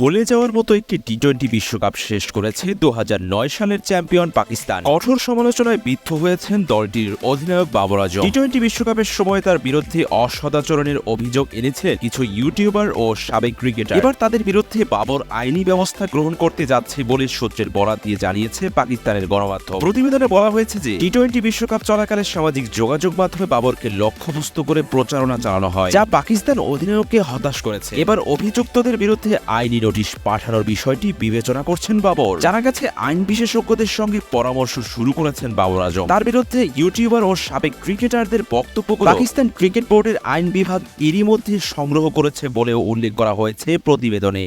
ভুলে যাওয়ার মতো একটি টি টোয়েন্টি বিশ্বকাপ শেষ করেছে দু হাজার নয় সালের চ্যাম্পিয়ন পাকিস্তান। কঠোর সমালোচনায় বিদ্ধ হয়েছেন দলটির অধিনায়ক বাবর আজম। টি টোয়েন্টি বিশ্বকাপের সময় তার বিরুদ্ধে অসদাচরণের অভিযোগ এনেছিলেন কিছু ইউটিউবার ও সাবেক ক্রিকেটার। এবার তাদের বিরুদ্ধে বাবর আইনি ব্যবস্থা গ্রহণ করতে যাচ্ছে বলে সূত্রের বরাত দিয়ে জানিয়েছে পাকিস্তানের গণমাধ্যম। প্রতিবেদনে বলা হয়েছে যে টি টোয়েন্টি বিশ্বকাপ চলাকালে সামাজিক যোগাযোগ মাধ্যমে বাবরকে লক্ষ্যবস্তু করে প্রচারণা চালানো হয়, যা পাকিস্তান অধিনায়ককে হতাশ করেছে। এবার অভিযুক্তদের বিরুদ্ধে আইনি নোটিশ পাঠানোর বিষয়টি বিবেচনা করছেন বাবর। জানা গেছে, আইন বিশেষজ্ঞদের সঙ্গে পরামর্শ শুরু করেছেন বাবর আজম। তার বিরুদ্ধে ইউটিউবার ও সাবেক ক্রিকেটারদের বক্তব্য পাকিস্তান ক্রিকেট বোর্ডের আইন বিভাগ এরই মধ্যে সংগ্রহ করেছে বলেও উল্লেখ করা হয়েছে প্রতিবেদনে।